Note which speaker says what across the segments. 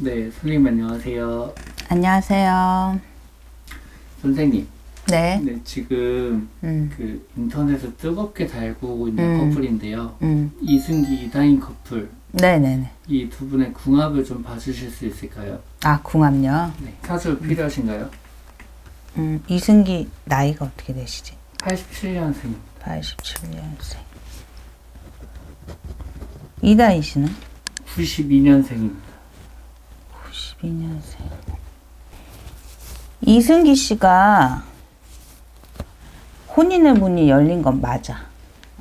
Speaker 1: 네, 선생님 안녕하세요.
Speaker 2: 안녕하세요.
Speaker 1: 선생님,
Speaker 2: 네.
Speaker 1: 네, 지금
Speaker 2: 음,
Speaker 1: 그 인터넷에 뜨겁게 달구고 있는
Speaker 2: 음.
Speaker 1: 커플인데요.
Speaker 2: 음.
Speaker 1: 이승기, 이다인 커플,
Speaker 2: 네네네.
Speaker 1: 이 두 분의 궁합을 좀 봐주실 수 있을까요?
Speaker 2: 아, 궁합요?
Speaker 1: 네, 사주 필요하신가요?
Speaker 2: 음, 이승기 나이가 어떻게 되시지?
Speaker 1: 87년생,
Speaker 2: 87년생. 이다희 씨는?
Speaker 1: 92년생입니다.
Speaker 2: 92년생. 이승기 씨가 혼인의 문이 열린 건 맞아.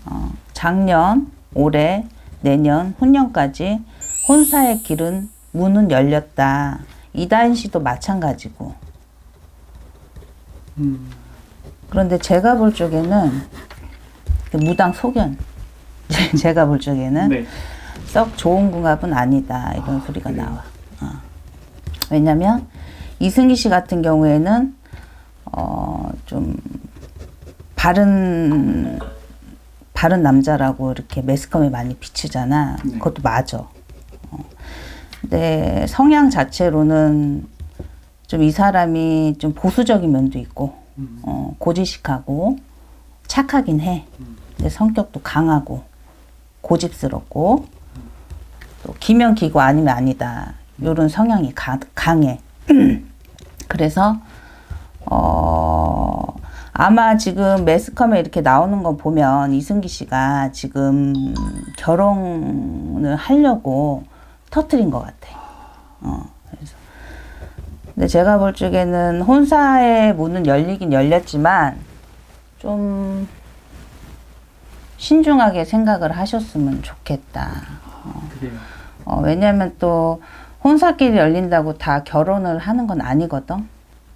Speaker 2: 어, 작년, 올해, 내년, 후년까지 혼사의 길은 문은 열렸다. 이다인 씨도 마찬가지고.
Speaker 1: 음,
Speaker 2: 그런데 제가 볼 적에는 그 무당 소견. 제가 볼 적에는
Speaker 1: 네,
Speaker 2: 썩 좋은 궁합은 아니다 이런
Speaker 1: 아,
Speaker 2: 소리가
Speaker 1: 그래요?
Speaker 2: 나와. 어. 왜냐면 이승기 씨 같은 경우에는 어 좀 바른 바른 남자라고 이렇게 매스컴에 많이 비치잖아.
Speaker 1: 네.
Speaker 2: 그것도 맞아. 어. 근데 성향 자체로는 좀 이 사람이 좀 보수적인 면도 있고
Speaker 1: 음,
Speaker 2: 어, 고지식하고 착하긴 해. 근데 성격도 강하고 고집스럽고 또 기면 기고 아니면 아니다. 요런 성향이 가, 강해. 그래서 어 아마 지금 매스컴에 이렇게 나오는 거 보면 이승기 씨가 지금 결혼을 하려고 터트린 것 같아. 어, 그래서 근데 제가 볼 적에는 혼사의 문은 열리긴 열렸지만 좀 신중하게 생각을 하셨으면 좋겠다.
Speaker 1: 그래요.
Speaker 2: 어, 왜냐면 또 혼사길이 열린다고 다 결혼을 하는 건 아니거든.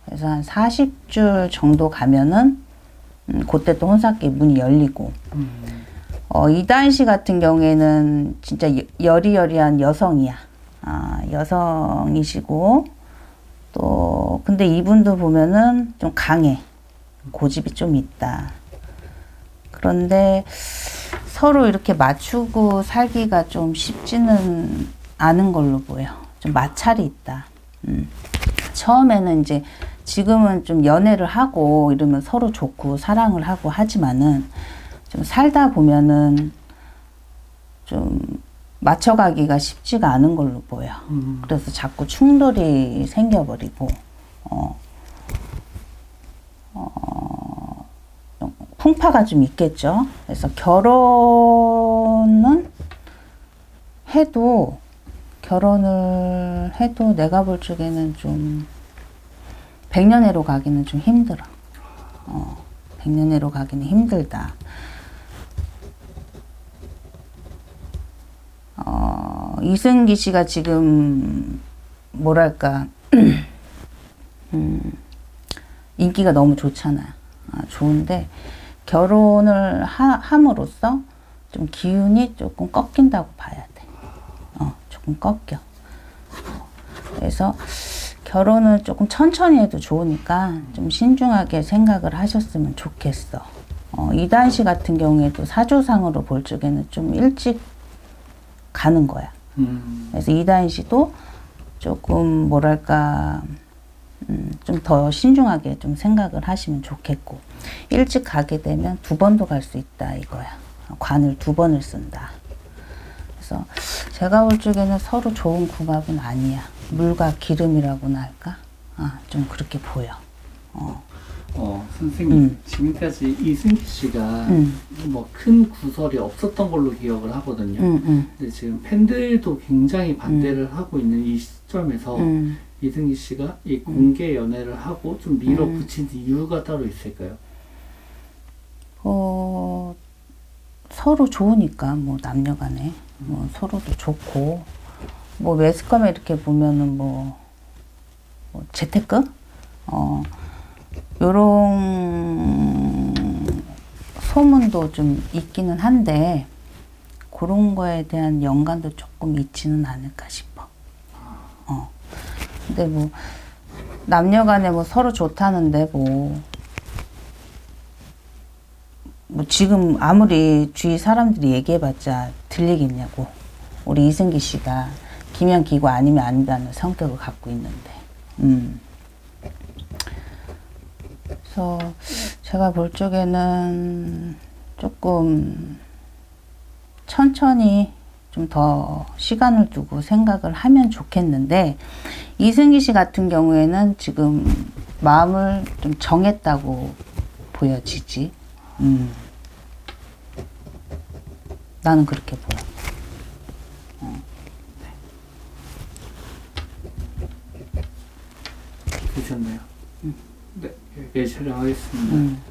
Speaker 2: 그래서 한 40줄 정도 가면은 음, 그때 또 혼사길 문이 열리고
Speaker 1: 음,
Speaker 2: 어, 이다인 씨 같은 경우에는 진짜 여- 여리여리한 여성이야. 아, 여성이시고, 또, 근데 이분도 보면은 좀 강해. 고집이 좀 있다. 그런데 서로 이렇게 맞추고 살기가 좀 쉽지는 않은 걸로 보여. 좀 마찰이 있다. 음. 처음에는 이제 지금은 좀 연애를 하고 이러면 서로 좋고 사랑을 하고 하지만은 좀 살다 보면은 좀 맞춰가기가 쉽지가 않은 걸로 보여.
Speaker 1: 음,
Speaker 2: 그래서 자꾸 충돌이 생겨버리고, 어, 어, 좀 풍파가 좀 있겠죠. 그래서 결혼은 해도, 결혼을 해도 내가 볼 적에는 좀, 백년해로 가기는 좀 힘들어. 어, 백년해로 가기는 힘들다. 어, 이승기 씨가 지금 뭐랄까 음, 인기가 너무 좋잖아. 아, 좋은데 결혼을 하, 함으로써 좀 기운이 조금 꺾인다고 봐야 돼. 어, 조금 꺾여. 그래서 결혼을 조금 천천히 해도 좋으니까 좀 신중하게 생각을 하셨으면 좋겠어. 어, 이단 씨 같은 경우에도 사주상으로 볼 적에는 좀 일찍 가는 거야.
Speaker 1: 음,
Speaker 2: 그래서 이다인 씨도 조금 뭐랄까 음, 좀 더 신중하게 좀 생각을 하시면 좋겠고 일찍 가게 되면 두 번도 갈 수 있다 이거야. 관을 두 번을 쓴다. 그래서 제가 볼 적에는 서로 좋은 궁합은 아니야. 물과 기름이라고나 할까? 아, 좀 그렇게 보여. 어,
Speaker 1: 어, 선생님,
Speaker 2: 음.
Speaker 1: 지금까지 이승기 씨가
Speaker 2: 음,
Speaker 1: 뭐큰 구설이 없었던 걸로 기억을 하거든요.
Speaker 2: 음, 음,
Speaker 1: 근데 지금 팬들도 굉장히 반대를 하고 있는 이 시점에서
Speaker 2: 음.
Speaker 1: 이승기 씨가 이 공개 연애를 하고 좀 밀어붙인 이유가 따로 있을까요?
Speaker 2: 어, 서로 좋으니까 뭐 남녀 간에 뭐 서로도 좋고 뭐 매스컴에 이렇게 보면은 뭐, 뭐 재테크 어 요런 소문도 좀 있기는 한데 그런 거에 대한 연관도 조금 있지는 않을까 싶어. 어. 근데 뭐 남녀간에 뭐 서로 좋다는데 뭐 뭐 지금 아무리 주위 사람들이 얘기해봤자 들리겠냐고. 우리 이승기 씨가 기면 기고 아니면 아니다는 성격을 갖고 있는데. 음. 그래서 제가 볼 적에는 조금 천천히 좀 더 시간을 두고 생각을 하면 좋겠는데 이승기 씨 같은 경우에는 지금 마음을 좀 정했다고 보여지지. 음. 나는 그렇게 보여.
Speaker 1: 보셨나요? 네, 여기 촬영하겠습니다.
Speaker 2: 음.